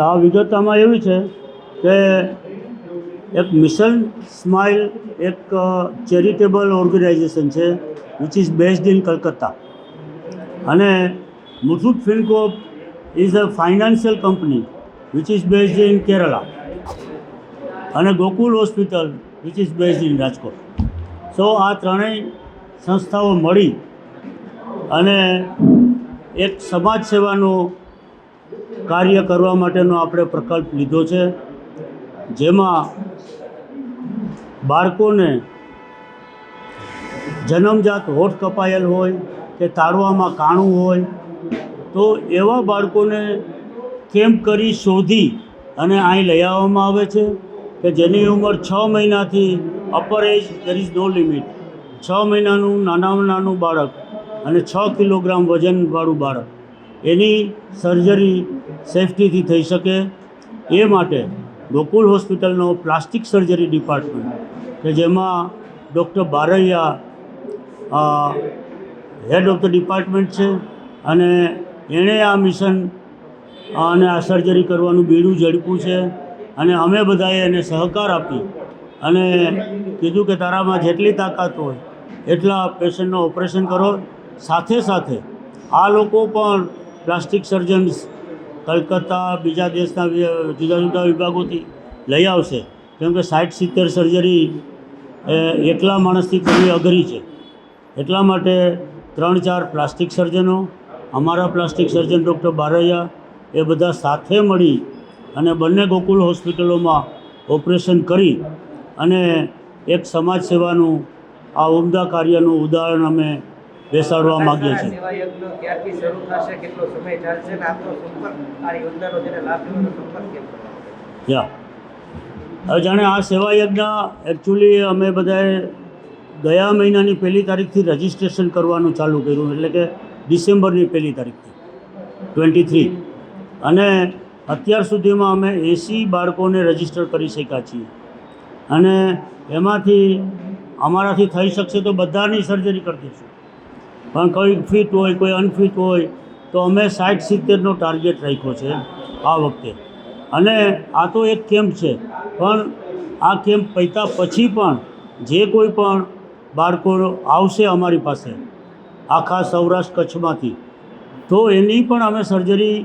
આ વિગતમાં એવી છે કે એક મિશન સ્માઇલ એક ચેરિટેબલ ઓર્ગેનાઇઝેશન છે which is based in Calcutta અને Muthoot Fincorp is a financial company which is based in Kerala અને Gokul hospital which is based in Rajkot. So આ ત્રણેય સંસ્થાઓ મળી અને એક સમાજ સેવાનું કાર્ય કરવા માટેનો આપણે પ્રકલ્પ લીધો છે, જેમાં બાળકોને જન્મજાત હોઠ કપાયેલ હોય કે તાળવામાં કાણું હોય, તો એવા બાળકોને કેમ્પ કરી શોધી અને અહીં લઈ આવવામાં આવે છે કે જેની ઉંમર છ મહિનાથી upper age there is no limit છ મહિનાનું નાનામાં નાનું બાળક અને છ કિલોગ્રામ વજનવાળું બાળક. એની સર્જરી સેફટીથી થઈ શકે એ માટે ગોકુલ હોસ્પિટલનો પ્લાસ્ટિક સર્જરી ડિપાર્ટમેન્ટ, કે જેમાં doctor Baraiya head of the department છે અને એણે આ મિશન અને આ સર્જરી કરવાનું બીડું ઝડપ્યું છે અને અમે બધાએ એને સહકાર આપી અને કીધું કે તારામાં જેટલી તાકાત હોય એટલા પેશન્ટનું ઓપરેશન કરો. સાથે સાથે આ લોકો પણ પ્લાસ્ટિક સર્જન્સ કલકત્તા, બીજા દેશના જુદા જુદા વિભાગોથી લઈ આવશે. કેમ કે સાઠ સિત્તેર સર્જરી એ એકલા માણસથી કરવી અઘરી છે. એટલા માટે ત્રણ ચાર પ્લાસ્ટિક સર્જનો અમારા પ્લાસ્ટિક સર્જન ડૉક્ટર બારૈયા, એ બધા સાથે મળી અને બંને ગોકુલ હોસ્પિટલોમાં ઓપરેશન કરી અને એક સમાજ સેવાનું આ ઉમદા કાર્યનું ઉદાહરણ અમે બેસાડવા માગીએ છીએ. યા. હવે જાણે આ સેવા યજ્ઞ એકચ્યુઅલી અમે બધાએ ગયા મહિનાની પહેલી તારીખથી રજિસ્ટ્રેશન કરવાનું ચાલુ કર્યું એટલે કે ડિસેમ્બરની પહેલી તારીખથી ટ્વેન્ટી થ્રી અને અત્યાર સુધીમાં અમે એસી બાળકોને રજિસ્ટર કરી શક્યા છીએ. અને એમાંથી અમારાથી થઈ શકશે તો બધાની સર્જરી કરી દઈશું. પણ કોઈ ફિટ હોય, કોઈ અનફિટ હોય, તો અમે સાઠ સિત્તેરનો ટાર્ગેટ રાખ્યો છે આ વખતે. અને આ તો એક કેમ્પ છે, પણ આ કેમ્પ પૈતા પછી પણ જે કોઈ પણ બાળકો આવશે અમારી પાસે, આખા સૌરાષ્ટ્ર કચ્છમાંથી, તો એની પણ અમે સર્જરી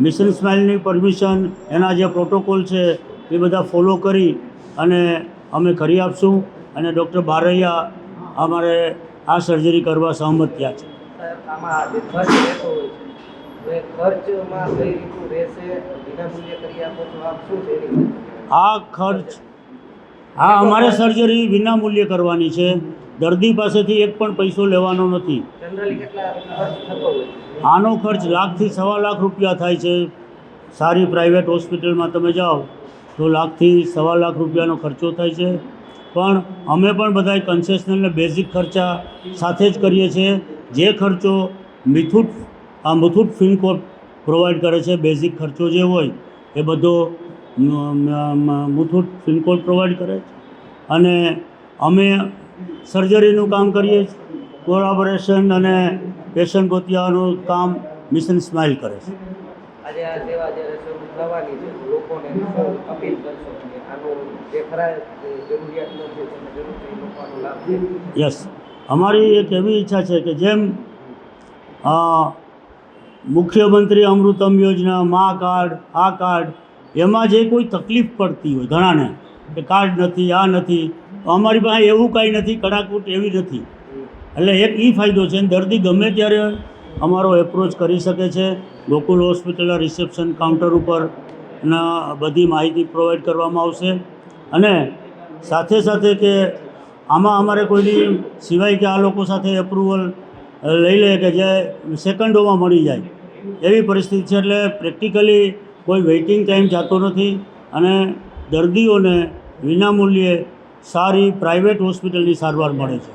મિશન સ્માઇલની પરમિશન એના જે પ્રોટોકોલ છે, એ બધા ફોલો કરી અને અમે કરી આપશું. અને ડૉક્ટર બારૈયા અમારે આ સર્જરી કરવા સહમત થયા છે? આ ખર્ચ આ અમારે સર્જરી વિના મૂલ્યે કરવાની છે. દર્દી પાસેથી એક પણ પૈસો લેવાનો નથી. આનો ખર્ચ લાખથી સવા લાખ રૂપિયા થાય છે. સારી પ્રાઇવેટ હોસ્પિટલમાં તમે જાઓ તો લાખથી સવા લાખ રૂપિયાનો ખર્ચો થાય છે. પણ અમે પણ બધા કન્સેશનલને બેઝિક ખર્ચા સાથે જ કરીએ છીએ. જે ખર્ચો મિથુટ, આ મુથુટ ફિનકોર્પ પ્રોવાઈડ કરે છે બેઝિક ખર્ચો જે હોય, એ બધો મુથુટ ફિનકોર્પ પ્રોવાઈડ કરે છે. અને અમે સર્જરીનું કામ કરીએ છીએ. કોલાબોરેશન અને પેશન્ટ ગોતિયાનું કામ મિશન સ્માઇલ કરે છે. આજે આ સેવા જ્યારે શરૂ થવાની છે લોકોને અપીલ કરશો કે આનો જે ખરા જરૂરિયાતનો છે તેને જરૂરથી લોકોનો લાભ યસ અમારી એક એવી ઈચ્છા છે કે જેમ મુખ્યમંત્રી અમૃતમ યોજના મા કાર્ડ આ કાર્ડ એમાં જે કોઈ તકલીફ પડતી હોય ઘણાને કે કાર્ડ નથી આ નથી તો અમારી પાસે એવું કાંઈ નથી કડાકૂટ એવી નથી. એટલે એક એ ફાયદો છે દર્દી ગમે ત્યારે અમારો એપ્રોચ કરી શકે છે. ગોકુલ હોસ્પિટલના રિસેપ્શન કાઉન્ટર ઉપર ના બધી માહિતી પ્રોવાઈડ કરવામાં આવશે. અને સાથે સાથે કે આમાં અમારે કોઈની સિવાય કે આ લોકો સાથે એપ્રુવલ લઈ લે કે જે સેકન્ડોમાં મળી જાય. એવી પરિસ્થિતિ છે એટલે પ્રેક્ટિકલી કોઈ વેઇટિંગ ટાઈમ જતો નથી અને દર્દીઓને વિનામૂલ્યે સારી પ્રાઇવેટ હોસ્પિટલની સારવાર મળે છે.